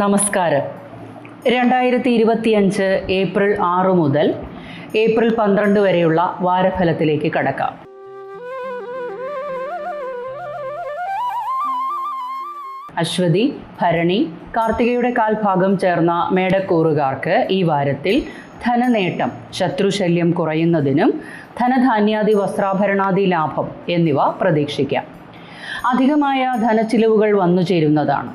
നമസ്കാരം. രണ്ടായിരത്തി ഇരുപത്തിയഞ്ച് ഏപ്രിൽ ആറ് മുതൽ ഏപ്രിൽ പന്ത്രണ്ട് വരെയുള്ള വാരഫലത്തിലേക്ക് കടക്കാം. അശ്വതി ഭരണി കാർത്തികയുടെ കാൽഭാഗം ചേർന്ന മേടക്കൂറുകാർക്ക് ഈ വാരത്തിൽ ധനനേട്ടം ശത്രുശല്യം കുറയുന്നതിനും ധനധാന്യാദി വസ്ത്രാഭരണാദി ലാഭം എന്നിവ പ്രതീക്ഷിക്കാം. അധികമായ ധനച്ചിലവുകൾ വന്നു ചേരുന്നതാണ്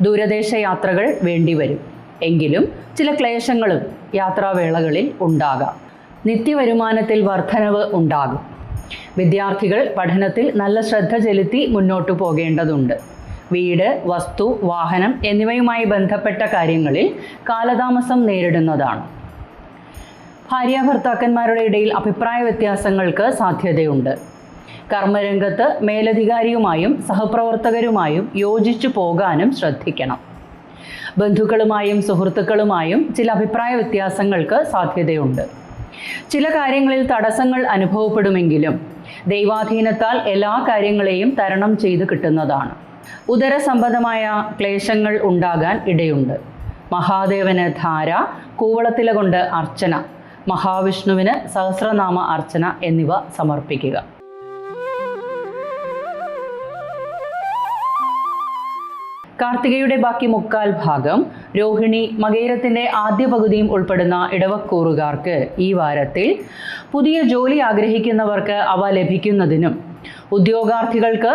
ദൂരദേശ യാത്രകൾ വേണ്ടിവരും. എങ്കിലും ചില ക്ലേശങ്ങളും യാത്രാവേളകളിൽ ഉണ്ടാകാം. നിത്യവരുമാനത്തിൽ വർധനവ് ഉണ്ടാകും. വിദ്യാർത്ഥികൾ പഠനത്തിൽ നല്ല ശ്രദ്ധ ചെലുത്തി മുന്നോട്ടു പോകേണ്ടതുണ്ട്. വീട് വസ്തു വാഹനം എന്നിവയുമായി ബന്ധപ്പെട്ട കാര്യങ്ങളിൽ കാലതാമസം നേരിടുന്നതാണ്. ഭാര്യാഭർത്താക്കന്മാരുടെ ഇടയിൽ അഭിപ്രായ വ്യത്യാസങ്ങൾക്ക് സാധ്യതയുണ്ട്. കർമ്മരംഗത്ത് മേലധികാരിയുമായും സഹപ്രവർത്തകരുമായും യോജിച്ചു പോകാനും ശ്രദ്ധിക്കണം. ബന്ധുക്കളുമായും സുഹൃത്തുക്കളുമായും ചില അഭിപ്രായ വ്യത്യാസങ്ങൾക്ക് സാധ്യതയുണ്ട്. ചില കാര്യങ്ങളിൽ തടസ്സങ്ങൾ അനുഭവപ്പെടുമെങ്കിലും ദൈവാധീനത്താൽ എല്ലാ കാര്യങ്ങളെയും തരണം ചെയ്ത് കിട്ടുന്നതാണ്. ഉദരസംബന്ധമായ ക്ലേശങ്ങൾ ഉണ്ടാകാൻ ഇടയുണ്ട്. മഹാദേവന് ധാര കൂവളത്തില കൊണ്ട് അർച്ചന മഹാവിഷ്ണുവിന് സഹസ്രനാമ അർച്ചന എന്നിവ സമർപ്പിക്കുക. കാർത്തികയുടെ ബാക്കി മുക്കാൽ ഭാഗം രോഹിണി മകേരത്തിന്റെ ആദ്യ പകുതിയും ഉൾപ്പെടുന്ന ഇടവക്കൂറുകാർക്ക് ഈ വാരത്തിൽ പുതിയ ജോലി ആഗ്രഹിക്കുന്നവർക്ക് അവ ലഭിക്കുന്നതിനും ഉദ്യോഗാർത്ഥികൾക്ക്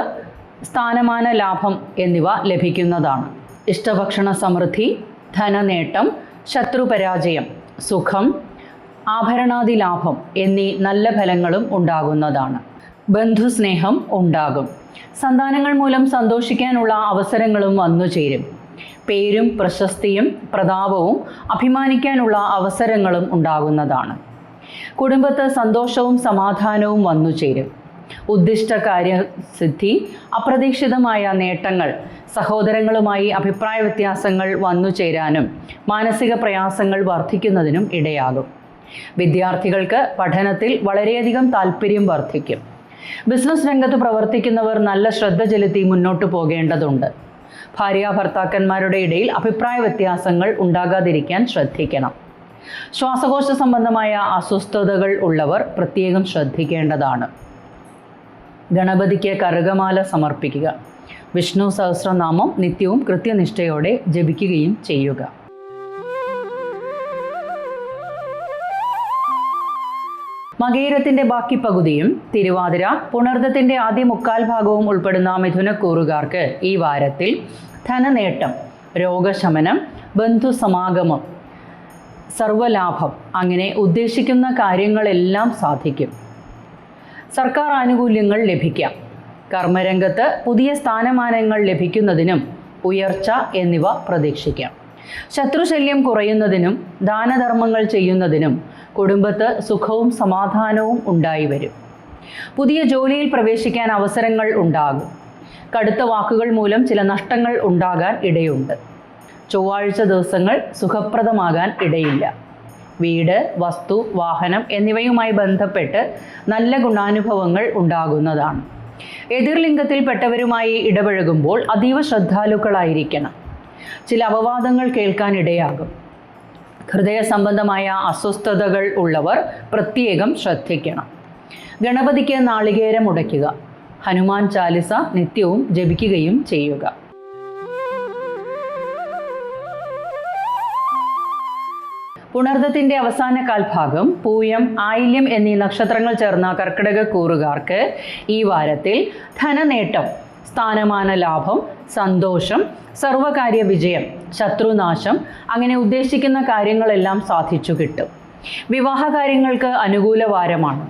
സ്ഥാനമാന ലാഭം എന്നിവ ലഭിക്കുന്നതാണ്. ഇഷ്ടഭക്ഷണ സമൃദ്ധി ധനനേട്ടം ശത്രുപരാജയം സുഖം ആഭരണാദി ലാഭം എന്നീ നല്ല ഫലങ്ങളും ഉണ്ടാകുന്നതാണ്. ബന്ധുസ്നേഹം ഉണ്ടാകും. സന്താനങ്ങൾ മൂലം സന്തോഷിക്കാനുള്ള അവസരങ്ങളും വന്നു ചേരും. പേരും പ്രശസ്തിയും പ്രതാപവും അഭിമാനിക്കാനുള്ള അവസരങ്ങളും ഉണ്ടാകുന്നതാണ്. കുടുംബത്ത് സന്തോഷവും സമാധാനവും വന്നു ചേരും. ഉദ്ദിഷ്ട കാര്യസിദ്ധി അപ്രതീക്ഷിതമായ നേട്ടങ്ങൾ സഹോദരങ്ങളുമായി അഭിപ്രായ വ്യത്യാസങ്ങൾ വന്നു ചേരാനും മാനസിക പ്രയാസങ്ങൾ വർദ്ധിക്കുന്നതിനും ഇടയാകും. വിദ്യാർത്ഥികൾക്ക് പഠനത്തിൽ വളരെയധികം താല്പര്യം വർദ്ധിക്കും ബിസിനസ് രംഗത്ത് പ്രവർത്തിക്കുന്നവർ നല്ല ശ്രദ്ധ ചെലുത്തി മുന്നോട്ട് പോകേണ്ടതുണ്ട്. ഭാര്യ ഭർത്താക്കന്മാരുടെ ഇടയിൽ അഭിപ്രായ വ്യത്യാസങ്ങൾ ഉണ്ടാകാതിരിക്കാൻ ശ്രദ്ധിക്കണം. ശ്വാസകോശ സംബന്ധമായ അസ്വസ്ഥതകൾ ഉള്ളവർ പ്രത്യേകം ശ്രദ്ധിക്കേണ്ടതാണ്. ഗണപതിക്ക് കറുകമാല സമർപ്പിക്കുക. വിഷ്ണു സഹസ്രനാമം നിത്യവും കൃത്യനിഷ്ഠയോടെ ജപിക്കുകയും ചെയ്യുക. മകേരത്തിന്റെ ബാക്കി പകുതിയും തിരുവാതിര പുണർദത്തിന്റെ ആദ്യ മുക്കാൽ ഭാഗവും ഉൾപ്പെടുന്ന മിഥുനക്കൂറുകാർക്ക് ഈ വാരത്തിൽ ധനനേട്ടം രോഗശമനം ബന്ധുസമാഗമം സർവലാഭം അങ്ങനെ ഉദ്ദേശിക്കുന്ന കാര്യങ്ങളെല്ലാം സാധിക്കും. സർക്കാർ ആനുകൂല്യങ്ങൾ ലഭിക്കാം. കർമ്മരംഗത്ത് പുതിയ സ്ഥാനമാനങ്ങൾ ലഭിക്കുന്നതിനും ഉയർച്ച എന്നിവ പ്രതീക്ഷിക്കാം. ശത്രുശല്യം കുറയുന്നതിനും ദാനധർമ്മങ്ങൾ ചെയ്യുന്നതിനും കുടുംബത്ത് സുഖവും സമാധാനവും ഉണ്ടായി വരും. പുതിയ ജോലിയിൽ പ്രവേശിക്കാൻ അവസരങ്ങൾ ഉണ്ടാകും. കടുത്ത വാക്കുകൾ മൂലം ചില നഷ്ടങ്ങൾ ഉണ്ടാകാൻ ഇടയുണ്ട്. ചൊവ്വാഴ്ച ദിവസങ്ങൾ സുഖപ്രദമാകാൻ ഇടയില്ല. വീട് വസ്തു വാഹനം എന്നിവയുമായി ബന്ധപ്പെട്ട് നല്ല ഗുണാനുഭവങ്ങൾ ഉണ്ടാകുന്നതാണ്. എതിർലിംഗത്തിൽപ്പെട്ടവരുമായി ഇടപഴകുമ്പോൾ അതീവ ശ്രദ്ധാലുക്കളായിരിക്കണം. ചില അപവാദങ്ങൾ കേൾക്കാൻ ഇടയാകും. ഹൃദയ സംബന്ധമായ അസ്വസ്ഥതകൾ ഉള്ളവർ പ്രത്യേകം ശ്രദ്ധിക്കണം. ഗണപതിക്ക് നാളികേരം ഉടയ്ക്കുക. ഹനുമാൻ ചാലിസ നിത്യവും ജപിക്കുകയും ചെയ്യുക. പുണർദത്തിന്റെ അവസാന കാൽഭാഗം പൂയം ആയില്യം എന്നീ നക്ഷത്രങ്ങൾ ചേർന്ന കർക്കിടക കൂറുകാർക്ക് ഈ വാരത്തിൽ ധനനേട്ടം സ്ഥാനമാന ലാഭം സന്തോഷം സർവകാര്യ വിജയം ശത്രുനാശം അങ്ങനെ ഉദ്ദേശിക്കുന്ന കാര്യങ്ങളെല്ലാം സാധിച്ചു കിട്ടും. വിവാഹ കാര്യങ്ങൾക്ക് അനുകൂല വാരമാണ്.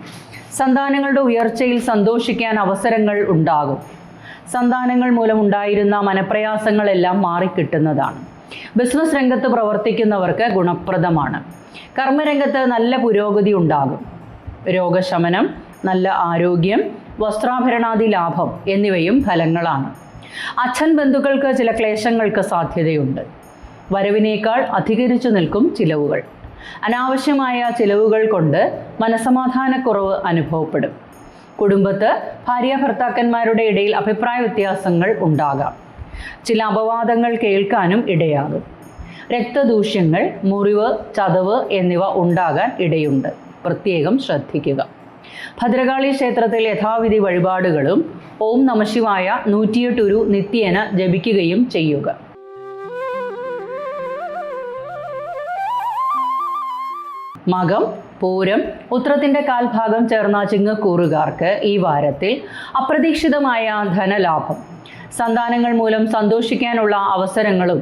സന്താനങ്ങളുടെ ഉയർച്ചയിൽ സന്തോഷിക്കാൻ അവസരങ്ങൾ ഉണ്ടാകും. സന്താനങ്ങൾ മൂലമുണ്ടായിരുന്ന മനപ്രയാസങ്ങളെല്ലാം മാറിക്കിട്ടുന്നതാണ്. ബിസിനസ് രംഗത്ത് പ്രവർത്തിക്കുന്നവർക്ക് ഗുണപ്രദമാണ്. കർമ്മരംഗത്ത് നല്ല പുരോഗതി ഉണ്ടാകും. രോഗശമനം നല്ല ആരോഗ്യം വസ്ത്രാഭരണാദി ലാഭം എന്നിവയും ഫലങ്ങളാണ്. അച്ഛൻ ബന്ധുക്കൾക്ക് ചില ക്ലേശങ്ങൾക്ക് സാധ്യതയുണ്ട്. വരവിനേക്കാൾ അധികരിച്ചു നിൽക്കും ചിലവുകൾ. അനാവശ്യമായ ചിലവുകൾ കൊണ്ട് മനസമാധാനക്കുറവ് അനുഭവപ്പെടും. കുടുംബത്ത് ഭാര്യ ഭർത്താക്കന്മാരുടെ ഇടയിൽ അഭിപ്രായ വ്യത്യാസങ്ങൾ ഉണ്ടാകാം. ചില അപവാദങ്ങൾ കേൾക്കാനും ഇടയാകും. രക്തദൂഷ്യങ്ങൾ മുറിവ് ചതവ് എന്നിവ ഉണ്ടാകാൻ ഇടയുണ്ട്. പ്രത്യേകം ശ്രദ്ധിക്കുക. ഭദ്രകാളി ക്ഷേത്രത്തിൽ യഥാവിധി വഴിപാടുകളും ഓം നമശിവായ നൂറ്റിയെട്ടുരു നിത്യേന ജപിക്കുകയും ചെയ്യുക. മകം പൂരം ഉത്രത്തിന്റെ കാൽഭാഗം ചേർന്ന ചിങ്ങക്കൂറുകാർക്ക് ഈ വാരത്തിൽ അപ്രതീക്ഷിതമായ ധനലാഭം. സന്താനങ്ങൾ മൂലം സന്തോഷിക്കാനുള്ള അവസരങ്ങളും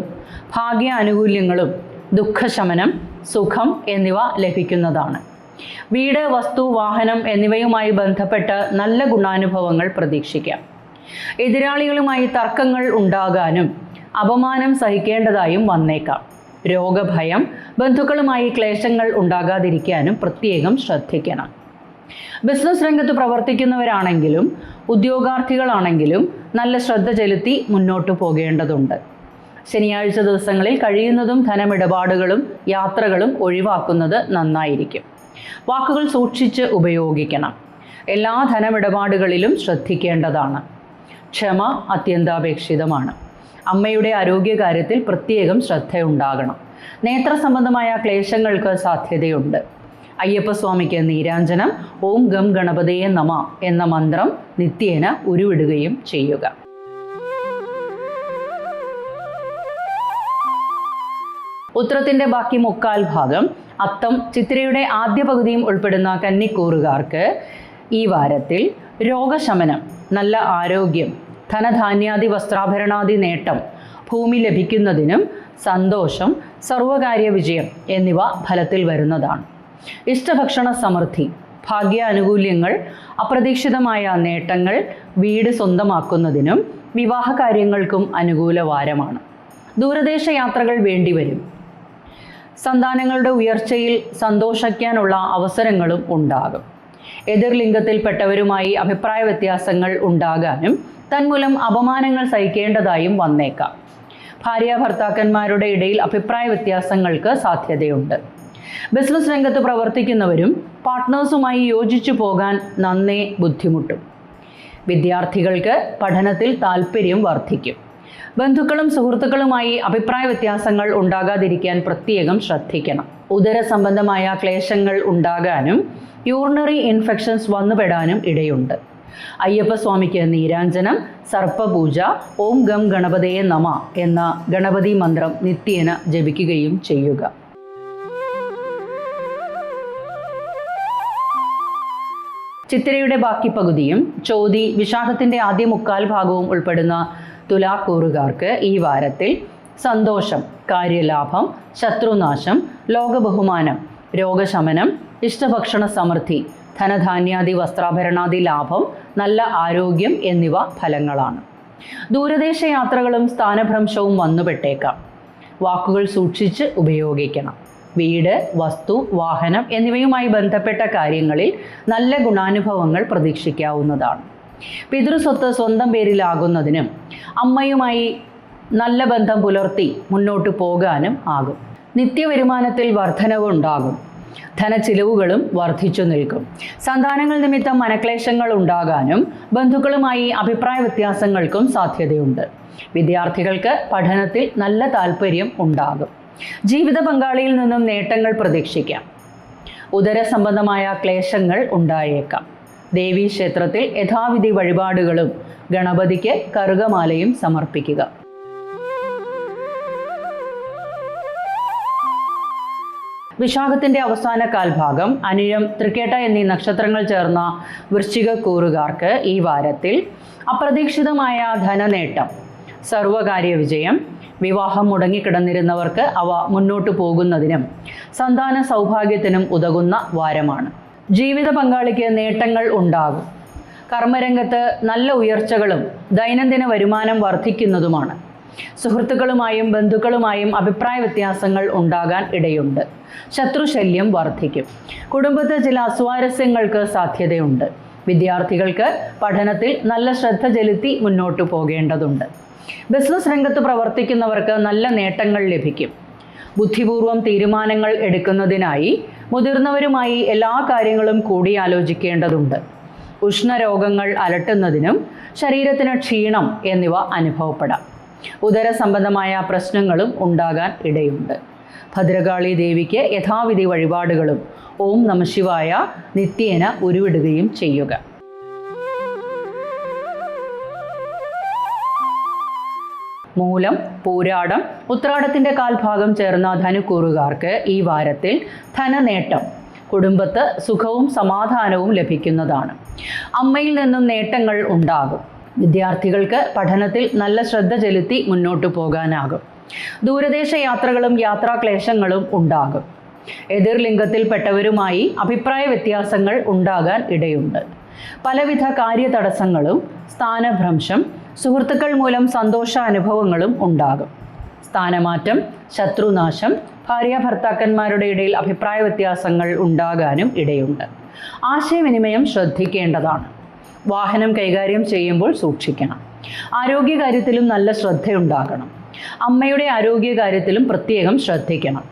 ഭാഗ്യാനുകൂല്യങ്ങളും ദുഃഖശമനം സുഖം എന്നിവ ലഭിക്കുന്നതാണ്. വീട് വസ്തു വാഹനം എന്നിവയുമായി ബന്ധപ്പെട്ട് നല്ല ഗുണാനുഭവങ്ങൾ പ്രതീക്ഷിക്കാം. എതിരാളികളുമായി തർക്കങ്ങൾ ഉണ്ടാകാനും അപമാനം സഹിക്കേണ്ടതായും വന്നേക്കാം. രോഗഭയം ബന്ധുക്കളുമായി ക്ലേശങ്ങൾ ഉണ്ടാകാതിരിക്കാനും പ്രത്യേകം ശ്രദ്ധിക്കണം. ബിസിനസ് രംഗത്ത് പ്രവർത്തിക്കുന്നവരാണെങ്കിലും ഉദ്യോഗാർത്ഥികളാണെങ്കിലും നല്ല ശ്രദ്ധ ചെലുത്തി മുന്നോട്ടു പോകേണ്ടതുണ്ട്. ശനിയാഴ്ച ദിവസങ്ങളിൽ കഴിയുന്നതും ധനമിടപാടുകളും യാത്രകളും ഒഴിവാക്കുന്നത് നന്നായിരിക്കും. വാക്കുകൾ സൂക്ഷിച്ച് ഉപയോഗിക്കണം. എല്ലാ ധനമിടപാടുകളിലും ശ്രദ്ധിക്കേണ്ടതാണ്. ക്ഷമ അത്യന്താപേക്ഷിതമാണ്. അമ്മയുടെ ആരോഗ്യകാര്യത്തിൽ പ്രത്യേകം ശ്രദ്ധയുണ്ടാകണം. നേത്ര സംബന്ധമായ ക്ലേശങ്ങൾക്ക് സാധ്യതയുണ്ട്. അയ്യപ്പസ്വാമിക്ക് നീരാഞ്ജനം ഓം ഗം ഗണപതയെ നമ എന്ന മന്ത്രം നിത്യേന ഉരുവിടുകയും ചെയ്യുക. ഉത്രത്തിന്റെ ബാക്കി മുക്കാൽ ഭാഗം അത്തം ചിത്രയുടെ ആദ്യ പകുതിയും ഉൾപ്പെടുന്ന കന്നിക്കൂറുകാർക്ക് ഈ വാരത്തിൽ രോഗശമനം നല്ല ആരോഗ്യം ധനധാന്യാദി വസ്ത്രാഭരണാദി നേട്ടം ഭൂമി ലഭിക്കുന്നതിനും സന്തോഷം സർവകാര്യ വിജയം എന്നിവ ഫലത്തിൽ വരുന്നതാണ്. ഇഷ്ടഭക്ഷണ സമൃദ്ധി ഭാഗ്യാനുകൂല്യങ്ങൾ അപ്രതീക്ഷിതമായ നേട്ടങ്ങൾ വീട് സ്വന്തമാക്കുന്നതിനും വിവാഹ കാര്യങ്ങൾക്കും അനുകൂല വാരമാണ്. ദൂരദേശ യാത്രകൾ വേണ്ടിവരും. സന്താനങ്ങളുടെ ഉയർച്ചയിൽ സന്തോഷിക്കാനുള്ള അവസരങ്ങളും ഉണ്ടാകും. എതിർ ലിംഗത്തിൽപ്പെട്ടവരുമായി അഭിപ്രായ വ്യത്യാസങ്ങൾ ഉണ്ടാകാനും തന്മൂലം അപമാനങ്ങൾ സഹിക്കേണ്ടതായും വന്നേക്കാം. ഭാര്യ ഭർത്താക്കന്മാരുടെ ഇടയിൽ അഭിപ്രായ വ്യത്യാസങ്ങൾക്ക് സാധ്യതയുണ്ട്. ബിസിനസ് രംഗത്ത് പ്രവർത്തിക്കുന്നവരും പാർട്ട്നേഴ്സുമായി യോജിച്ചു പോകാൻ നന്നേ ബുദ്ധിമുട്ടും. വിദ്യാർത്ഥികൾക്ക് പഠനത്തിൽ താല്പര്യം വർദ്ധിക്കും. ബന്ധുക്കളും സുഹൃത്തുക്കളുമായി അഭിപ്രായ വ്യത്യാസങ്ങൾ ഉണ്ടാകാതിരിക്കാൻ പ്രത്യേകം ശ്രദ്ധിക്കണം. ഉദര സംബന്ധമായ ക്ലേശങ്ങൾ ഉണ്ടാകാനും യൂറിനറി ഇൻഫെക്ഷൻസ് വന്നുപെടാനും ഇടയുണ്ട്. അയ്യപ്പസ്വാമിക്ക് നീരാഞ്ജനം സർപ്പപൂജ ഓം ഗം ഗണപതയെ നമ എന്ന ഗണപതി മന്ത്രം നിത്യേന ജപിക്കുകയും ചെയ്യുക. ചിത്തിരയുടെ ബാക്കി പകുതിയും ചോതി വിശാഖത്തിന്റെ ആദ്യ മുക്കാൽ ഭാഗവും ഉൾപ്പെടുന്ന തുലാക്കൂറുകാർക്ക് ഈ വാരത്തിൽ സന്തോഷം കാര്യലാഭം ശത്രുനാശം ലോകബഹുമാനം രോഗശമനം ഇഷ്ടഭക്ഷണ സമൃദ്ധി ധനധാന്യാദി വസ്ത്രാഭരണാദി ലാഭം നല്ല ആരോഗ്യം എന്നിവ ഫലങ്ങളാണ്. ദൂരദേശ യാത്രകളും സ്ഥാനഭ്രംശവും വന്നുപെട്ടേക്കാം. വാക്കുകൾ സൂക്ഷിച്ച് ഉപയോഗിക്കണം. വീട് വസ്തു വാഹനം എന്നിവയുമായി ബന്ധപ്പെട്ട കാര്യങ്ങളിൽ നല്ല ഗുണാനുഭവങ്ങൾ പ്രതീക്ഷിക്കാവുന്നതാണ്. പിതൃസ്വത്ത് സ്വന്തം പേരിലാകുന്നതിനും അമ്മയുമായി നല്ല ബന്ധം പുലർത്തി മുന്നോട്ട് പോകാനും ആകും. നിത്യവരുമാനത്തിൽ വർധനവ് ഉണ്ടാകും ധനച്ചിലവുകളും വർദ്ധിച്ചു നിൽക്കും. സന്താനങ്ങൾ നിമിത്തം മനക്ലേശങ്ങൾ ഉണ്ടാകാനും ബന്ധുക്കളുമായി അഭിപ്രായ വ്യത്യാസങ്ങൾക്കും സാധ്യതയുണ്ട്. വിദ്യാർത്ഥികൾക്ക് പഠനത്തിൽ നല്ല താല്പര്യം ഉണ്ടാകും. ജീവിത പങ്കാളിയിൽ നിന്നും നേട്ടങ്ങൾ പ്രതീക്ഷിക്കാം. ഉദര സംബന്ധമായ ക്ലേശങ്ങൾ ഉണ്ടായേക്കാം. ദേവീ ക്ഷേത്രത്തിൽ യഥാവിധി വഴിപാടുകളും ഗണപതിക്ക് കറുകമാലയും സമർപ്പിക്കുക. വിശാഖത്തിന്റെ അവസാന കാൽഭാഗം അനിഴം തൃക്കേട്ട എന്നീ നക്ഷത്രങ്ങൾ ചേർന്ന വൃശ്ചിക കൂറുകാർക്ക് ഈ വാരത്തിൽ അപ്രതീക്ഷിതമായ ധനനേട്ടം സർവകാര്യ വിജയം വിവാഹം മുടങ്ങിക്കിടന്നിരുന്നവർക്ക് അവ മുന്നോട്ടു പോകുന്നതിനും സന്താന സൗഭാഗ്യത്തിനും ഉതകുന്ന വാരമാണ്. ജീവിത പങ്കാളിക്ക് നേട്ടങ്ങൾ ഉണ്ടാകും. കർമ്മരംഗത്ത് നല്ല ഉയർച്ചകളും ദൈനംദിന വരുമാനം വർദ്ധിക്കുന്നതുമാണ്. സുഹൃത്തുക്കളുമായും ബന്ധുക്കളുമായും അഭിപ്രായ വ്യത്യാസങ്ങൾ ഉണ്ടാകാൻ ഇടയുണ്ട്. ശത്രുശല്യം വർദ്ധിക്കും. കുടുംബത്തെ ചില അസ്വാരസ്യങ്ങൾക്ക് സാധ്യതയുണ്ട്. വിദ്യാർത്ഥികൾക്ക് പഠനത്തിൽ നല്ല ശ്രദ്ധ ചെലുത്തി മുന്നോട്ടു പോകേണ്ടതുണ്ട്. ബിസിനസ് രംഗത്ത് പ്രവർത്തിക്കുന്നവർക്ക് നല്ല നേട്ടങ്ങൾ ലഭിക്കും. ബുദ്ധിപൂർവം തീരുമാനങ്ങൾ എടുക്കുന്നതിനായി മുതിർന്നവരുമായി എല്ലാ കാര്യങ്ങളും കൂടിയാലോചിക്കേണ്ടതുണ്ട്. ഉഷ്ണരോഗങ്ങൾ അലട്ടുന്നതിനും ശരീരത്തിന് ക്ഷീണം എന്നിവ അനുഭവപ്പെടാം. ഉദര സംബന്ധമായ പ്രശ്നങ്ങളും ഉണ്ടാകാൻ ഇടയുണ്ട്. ഭദ്രകാളി ദേവിക്ക് യഥാവിധി വഴിപാടുകളും ഓം നമശിവായ നിത്യേന ഉരുവിടുകയും ചെയ്യുക. മൂലം പൂരാടം ഉത്രാടത്തിന്റെ കാൽഭാഗം ചേർന്ന ധനുക്കൂറുകാർക്ക് ഈ വാരത്തിൽ ധനനേട്ടം കുടുംബത്ത് സുഖവും സമാധാനവും ലഭിക്കുന്നതാണ്. അമ്മയിൽ നിന്നും നേട്ടങ്ങൾ ഉണ്ടാകും. വിദ്യാർത്ഥികൾക്ക് പഠനത്തിൽ നല്ല ശ്രദ്ധ ചെലുത്തി മുന്നോട്ടു പോകാനാകും. ദൂരദേശ യാത്രകളും യാത്രാക്ലേശങ്ങളും ഉണ്ടാകും. എതിർലിംഗത്തിൽപ്പെട്ടവരുമായി അഭിപ്രായ വ്യത്യാസങ്ങൾ ഉണ്ടാകാൻ ഇടയുണ്ട്. പലവിധ കാര്യതടസ്സങ്ങളും സ്ഥാനഭ്രംശം സുഹൃത്തുക്കൾ മൂലം സന്തോഷ അനുഭവങ്ങളും ഉണ്ടാകും. സ്ഥാനമാറ്റം ശത്രുനാശം ഭാര്യ ഭർത്താക്കന്മാരുടെ ഇടയിൽ അഭിപ്രായ വ്യത്യാസങ്ങൾ ഉണ്ടാകാനും ഇടയുണ്ട്. ആശയവിനിമയം ശ്രദ്ധിക്കേണ്ടതാണ്. വാഹനം കൈകാര്യം ചെയ്യുമ്പോൾ സൂക്ഷിക്കണം. ആരോഗ്യകാര്യത്തിലും നല്ല ശ്രദ്ധയുണ്ടാകണം. അമ്മയുടെ ആരോഗ്യകാര്യത്തിലും പ്രത്യേകം ശ്രദ്ധിക്കണം.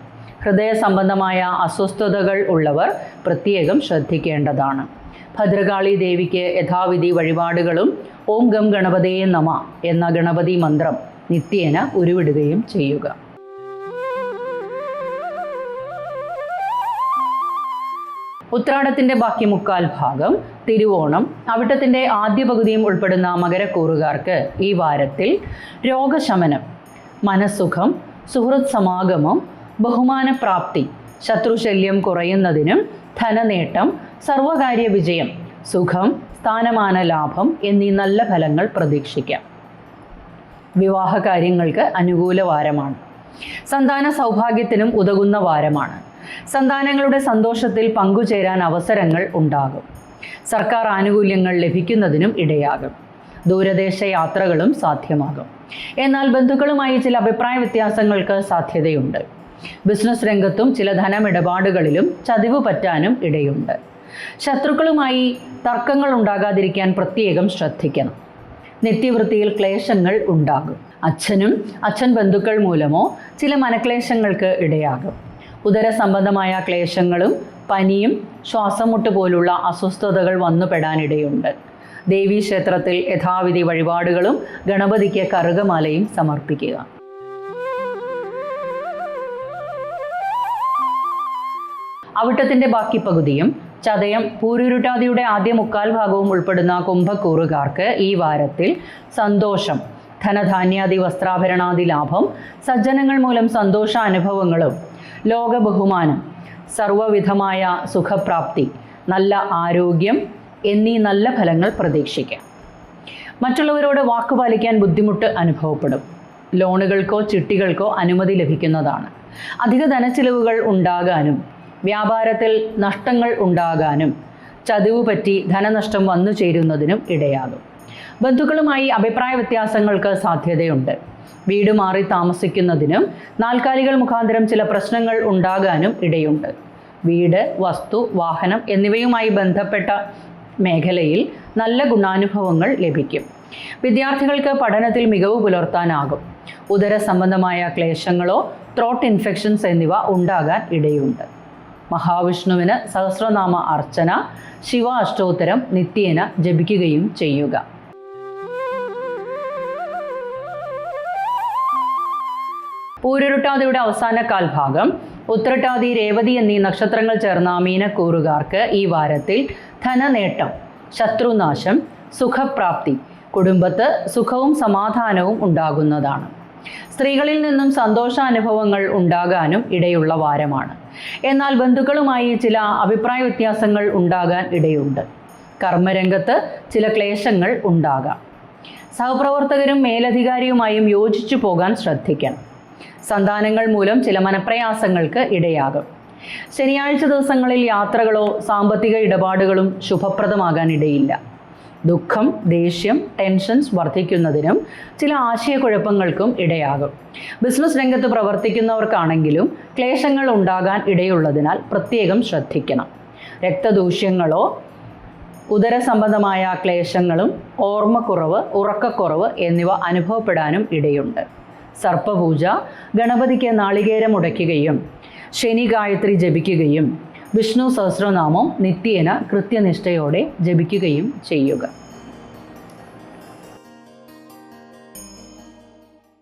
ഹൃദയ സംബന്ധമായ അസ്വസ്ഥതകൾ ഉള്ളവർ പ്രത്യേകം ശ്രദ്ധിക്കേണ്ടതാണ്. ഭദ്രകാളി ദേവിക്ക് യഥാവിധി വഴിപാടുകളും ഓം ഗം ഗണപതയെ നമ എന്ന ഗണപതി മന്ത്രം നിത്യേന ഉരുവിടുകയും ചെയ്യുക. ഉത്രാടത്തിന്റെ ബാക്കി മുക്കാൽ ഭാഗം തിരുവോണം. അവിട്ടത്തിന്റെ ആദ്യ പകുതിയും ഉൾപ്പെടുന്ന മകരക്കൂറുകാർക്ക് ഈ വാരത്തിൽ രോഗശമനം മനസ്സുഖം സുഹൃത് സമാഗമം ബഹുമാനപ്രാപ്തി ശത്രുശല്യം കുറയുന്നതിനും ധനനേട്ടം സർവകാര്യ വിജയം സുഖം സ്ഥാനമാന ലാഭം എന്നീ നല്ല ഫലങ്ങൾ പ്രതീക്ഷിക്കാം. വിവാഹ കാര്യങ്ങൾക്ക് അനുകൂല വാരമാണ്. സന്താന സൗഭാഗ്യത്തിനും ഉതകുന്ന വാരമാണ്. സന്താനങ്ങളുടെ സന്തോഷത്തിൽ പങ്കുചേരാൻ അവസരങ്ങൾ ഉണ്ടാകും. സർക്കാർ ആനുകൂല്യങ്ങൾ ലഭിക്കുന്നതിനും ഇടയാകും. ദൂരദേശ യാത്രകളും സാധ്യമാകും. എന്നാൽ ബന്ധുക്കളുമായി ചില അഭിപ്രായ വ്യത്യാസങ്ങൾക്ക് സാധ്യതയുണ്ട്. ബിസിനസ് രംഗത്തും ചില ധനമിടപാടുകളിലും ചതിവ് പറ്റാനും ഇടയുണ്ട്. ശത്രുക്കളുമായി തർക്കങ്ങൾ ഉണ്ടാകാതിരിക്കാൻ പ്രത്യേകം ശ്രദ്ധിക്കണം. നിത്യവൃത്തിയിൽ ക്ലേശങ്ങൾ ഉണ്ടാകും. അച്ഛനും അച്ഛൻ ബന്ധുക്കൾ മൂലമോ ചില മനക്ലേശങ്ങൾക്ക് ഇടയാകും. ഉദര സംബന്ധമായ ക്ലേശങ്ങളും പനിയും ശ്വാസമുട്ട് പോലുള്ള അസ്വസ്ഥതകൾ വന്നുപെടാനിടയുണ്ട്. ദേവീക്ഷേത്രത്തിൽ യഥാവിധി വഴിപാടുകളും ഗണപതിക്ക് കറുകമാലയും സമർപ്പിക്കുക. അവിട്ടത്തിന്റെ ബാക്കി പകുതിയും ചതയം പൂരുരുട്ടാതിയുടെ ആദ്യ മുക്കാൽ ഭാഗവും ഉൾപ്പെടുന്ന കുംഭക്കൂറുകാർക്ക് ഈ വാരത്തിൽ സന്തോഷം ധനധാന്യാദി വസ്ത്രാഭരണാദി ലാഭം സജ്ജനങ്ങൾ മൂലം സന്തോഷ അനുഭവങ്ങളും ലോക ബഹുമാനം സർവവിധമായ സുഖപ്രാപ്തി നല്ല ആരോഗ്യം എന്നീ നല്ല ഫലങ്ങൾ പ്രതീക്ഷിക്കാം. മറ്റുള്ളവരോട് വാക്കുപാലിക്കാൻ ബുദ്ധിമുട്ട് അനുഭവപ്പെടും. ലോണുകൾക്കോ ചിട്ടികൾക്കോ അനുമതി ലഭിക്കുന്നതാണ്. അധിക ധനച്ചിലവുകൾ ഉണ്ടാകാനും വ്യാപാരത്തിൽ നഷ്ടങ്ങൾ ഉണ്ടാകാനും ചതിവ് പറ്റി ധനനഷ്ടം വന്നു ചേരുന്നതിനും ഇടയാകും. ബന്ധുക്കളുമായി അഭിപ്രായ വ്യത്യാസങ്ങൾക്ക് സാധ്യതയുണ്ട്. വീട് മാറി താമസിക്കുന്നതിനും നാൽക്കാലികൾ മുഖാന്തരം ചില പ്രശ്നങ്ങൾ ഉണ്ടാകാനും ഇടയുണ്ട്. വീട് വസ്തു വാഹനം എന്നിവയുമായി ബന്ധപ്പെട്ട മേഖലയിൽ നല്ല ഗുണാനുഭവങ്ങൾ ലഭിക്കും. വിദ്യാർത്ഥികൾക്ക് പഠനത്തിൽ മികവ് പുലർത്താനാകും. ഉദര സംബന്ധമായ ക്ലേശങ്ങളോ ത്രോട്ട് ഇൻഫെക്ഷൻസ് എന്നിവ ഉണ്ടാകാൻ ഇടയുണ്ട്. മഹാവിഷ്ണുവിന് സഹസ്രനാമ അർച്ചന ശിവ അഷ്ടോത്തരം നിത്യേന ജപിക്കുകയും ചെയ്യുക. പൂരുരുട്ടാതിയുടെ അവസാന കാൽഭാഗം ഉത്രട്ടാതി രേവതി എന്നീ നക്ഷത്രങ്ങൾ ചേർന്ന മീനക്കൂറുകാർക്ക് ഈ വാരത്തിൽ ധനനേട്ടം ശത്രുനാശം സുഖപ്രാപ്തി കുടുംബത്ത് സുഖവും സമാധാനവും ഉണ്ടാകുന്നതാണ്. സ്ത്രീകളിൽ നിന്നും സന്തോഷാനുഭവങ്ങൾ ഉണ്ടാകാനും ഇടയുള്ള വാരമാണ്. എന്നാൽ ബന്ധുക്കളുമായി ചില അഭിപ്രായ വ്യത്യാസങ്ങൾ ഉണ്ടാകാൻ ഇടയുണ്ട്. കർമ്മരംഗത്ത് ചില ക്ലേശങ്ങൾ ഉണ്ടാകാം. സഹപ്രവർത്തകരും മേലധികാരിയുമായും യോജിച്ചു പോകാൻ ശ്രദ്ധിക്കണം. സന്താനങ്ങൾ മൂലം ചില മനപ്രയാസങ്ങൾക്ക് ഇടയാകും. ശനിയാഴ്ച ദിവസങ്ങളിൽ യാത്രകളോ സാമ്പത്തിക ഇടപാടുകളും ശുഭപ്രദമാകാൻ ഇടയില്ല. ദുഃഖം ദേഷ്യം ടെൻഷൻസ് വർദ്ധിക്കുന്നതിനും ചില ആശയക്കുഴപ്പങ്ങൾക്കും ഇടയാകും. ബിസിനസ് രംഗത്ത് പ്രവർത്തിക്കുന്നവർക്കാണെങ്കിലും ക്ലേശങ്ങൾ ഉണ്ടാകാൻ ഇടയുള്ളതിനാൽ പ്രത്യേകം ശ്രദ്ധിക്കണം. രക്തദൂഷ്യങ്ങളോ ഉദര സംബന്ധമായ ക്ലേശങ്ങളും ഓർമ്മക്കുറവ് ഉറക്കക്കുറവ് എന്നിവ അനുഭവപ്പെടാനും ഇടയുണ്ട്. സർപ്പപൂജ ഗണപതിക്ക് നാളികേരം ഉടയ്ക്കുകയും ശനി ഗായത്രി ജപിക്കുകയും വിഷ്ണു സഹസ്രനാമം നിത്യേന കൃത്യനിഷ്ഠയോടെ ജപിക്കുകയും ചെയ്യുക.